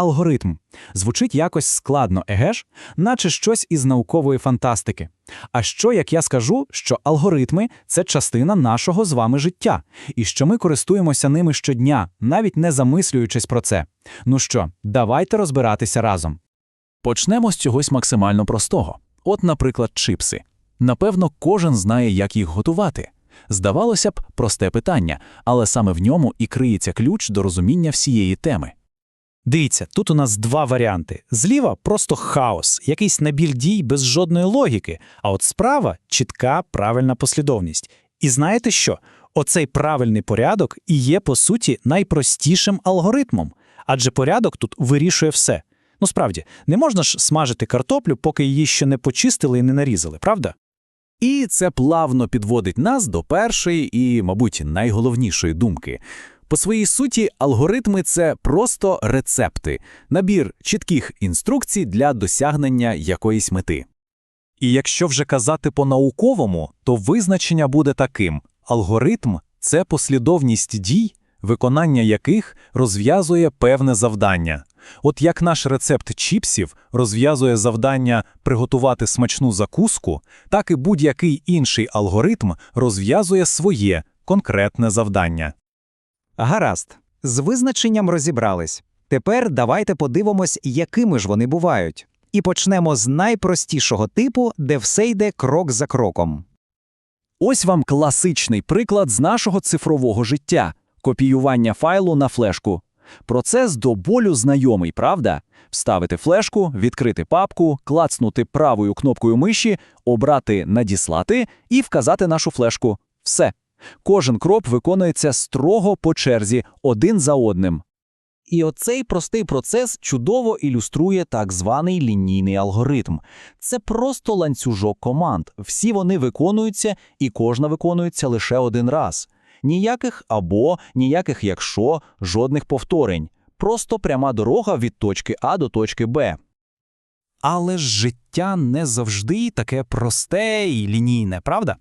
алгоритм. Звучить якось складно, еге ж, наче щось із наукової фантастики. А що, як я скажу, що алгоритми це частина нашого з вами життя, і що ми користуємося ними щодня, навіть не замислюючись про це. Ну що, давайте розбиратися разом. Почнемо з чогось максимально простого. От, наприклад, чипси. Напевно, кожен знає, як їх готувати. Здавалося б, просте питання, але саме в ньому і криється ключ до розуміння всієї теми. Дивіться, тут у нас два варіанти. Зліва просто хаос, якийсь набір дій без жодної логіки, а от справа чітка правильна послідовність. І знаєте що? Оцей правильний порядок і є, по суті, найпростішим алгоритмом, адже порядок тут вирішує все. Ну справді, не можна ж смажити картоплю, поки її ще не почистили і не нарізали, правда? І це плавно підводить нас до першої і, мабуть, найголовнішої думки. По своїй суті, алгоритми це просто рецепти, набір чітких інструкцій для досягнення якоїсь мети. І якщо вже казати по-науковому, то визначення буде таким: алгоритм це послідовність дій, виконання яких розв'язує певне завдання. От як наш рецепт чіпсів розв'язує завдання приготувати смачну закуску, так і будь-який інший алгоритм розв'язує своє конкретне завдання. Гаразд, з визначенням розібрались. Тепер давайте подивимось, якими ж вони бувають. І почнемо з найпростішого типу, де все йде крок за кроком. Ось вам класичний приклад з нашого цифрового життя копіювання файлу на флешку. Процес до болю знайомий, правда? Вставити флешку, відкрити папку, клацнути правою кнопкою миші, обрати надіслати і вказати нашу флешку. Все. Кожен крок виконується строго по черзі, один за одним. І оцей простий процес чудово ілюструє так званий лінійний алгоритм. Це просто ланцюжок команд. Всі вони виконуються, і кожна виконується лише один раз. Ніяких або, ніяких якщо, жодних повторень. Просто пряма дорога від точки А до точки Б. Але ж життя не завжди таке просте і лінійне, правда?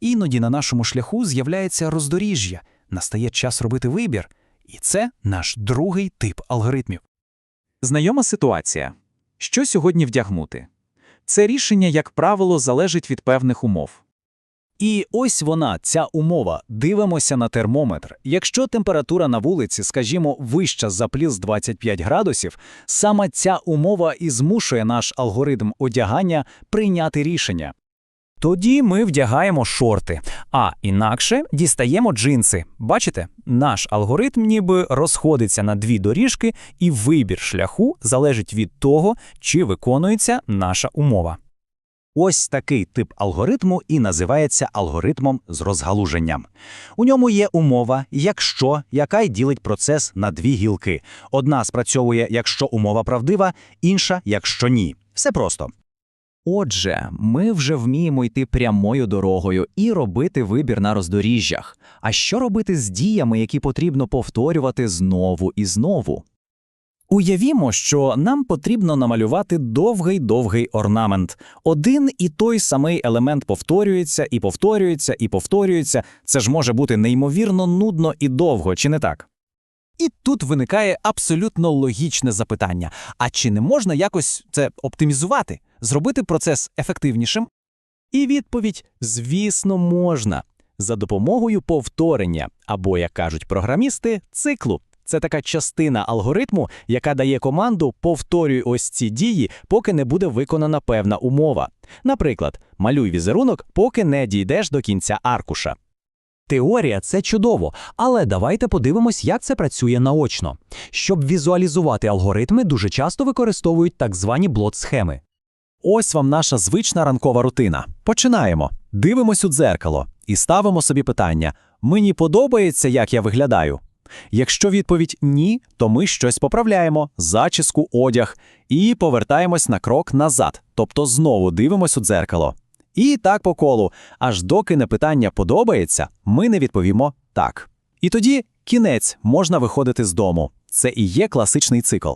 Іноді на нашому шляху з'являється роздоріжжя, настає час робити вибір, і це наш другий тип алгоритмів. Знайома ситуація. Що сьогодні вдягнути? Це рішення, як правило, залежить від певних умов. І ось вона, ця умова. Дивимося на термометр. Якщо температура на вулиці, скажімо, вища за плюс 25 градусів, саме ця умова і змушує наш алгоритм одягання прийняти рішення. Тоді ми вдягаємо шорти, а інакше дістаємо джинси. Бачите, наш алгоритм ніби розходиться на дві доріжки, і вибір шляху залежить від того, чи виконується наша умова. Ось такий тип алгоритму і називається алгоритмом з розгалуженням. У ньому є умова, якщо, яка й ділить процес на дві гілки. Одна спрацьовує, якщо умова правдива, інша, якщо ні. Все просто. Отже, ми вже вміємо йти прямою дорогою і робити вибір на роздоріжжях. А що робити з діями, які потрібно повторювати знову і знову? Уявімо, що нам потрібно намалювати довгий-довгий орнамент. Один і той самий елемент повторюється і повторюється і повторюється. Це ж може бути неймовірно нудно і довго, чи не так? І тут виникає абсолютно логічне запитання: а чи не можна якось це оптимізувати, зробити процес ефективнішим? І відповідь: звісно, можна за допомогою повторення, або, як кажуть програмісти, циклу. Це така частина алгоритму, яка дає команду повторюй ось ці дії, поки не буде виконана певна умова. Наприклад, малюй візерунок, поки не дійдеш до кінця аркуша. Теорія це чудово, але давайте подивимось, як це працює наочно. Щоб візуалізувати алгоритми, дуже часто використовують так звані блот-схеми. Ось вам наша звична ранкова рутина. Починаємо. Дивимось у дзеркало і ставимо собі питання: мені подобається, як я виглядаю? Якщо відповідь ні, то ми щось поправляємо, зачіску, одяг, і повертаємось на крок назад, тобто знову дивимось у дзеркало. І так по колу, аж доки не питання подобається, ми не відповімо так. І тоді кінець можна виходити з дому. Це і є класичний цикл.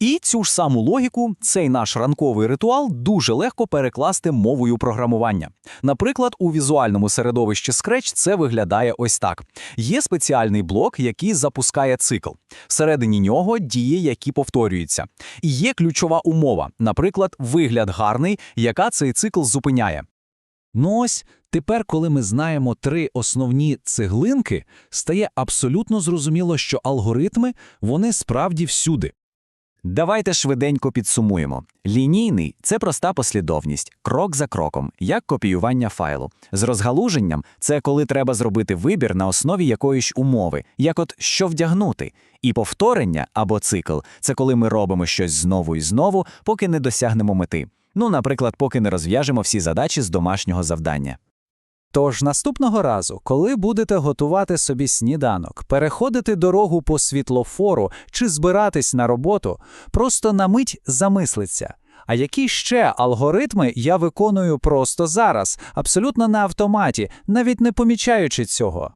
І цю ж саму логіку, цей наш ранковий ритуал дуже легко перекласти мовою програмування. Наприклад, у візуальному середовищі Scratch це виглядає ось так: є спеціальний блок, який запускає цикл. Всередині нього дії, які повторюються. І є ключова умова, наприклад, вигляд гарний, яка цей цикл зупиняє. Ну ось, тепер, коли ми знаємо три основні цеглинки, стає абсолютно зрозуміло, що алгоритми, вони справді всюди. Давайте швиденько підсумуємо. Лінійний це проста послідовність, крок за кроком, як копіювання файлу. З розгалуженням це коли треба зробити вибір на основі якоїсь умови, як от що вдягнути. І повторення або цикл це коли ми робимо щось знову і знову, поки не досягнемо мети. Ну, наприклад, поки не розв'яжемо всі задачі з домашнього завдання. Тож наступного разу, коли будете готувати собі сніданок, переходити дорогу по світлофору чи збиратись на роботу, просто на мить замислиться. А які ще алгоритми я виконую просто зараз, абсолютно на автоматі, навіть не помічаючи цього?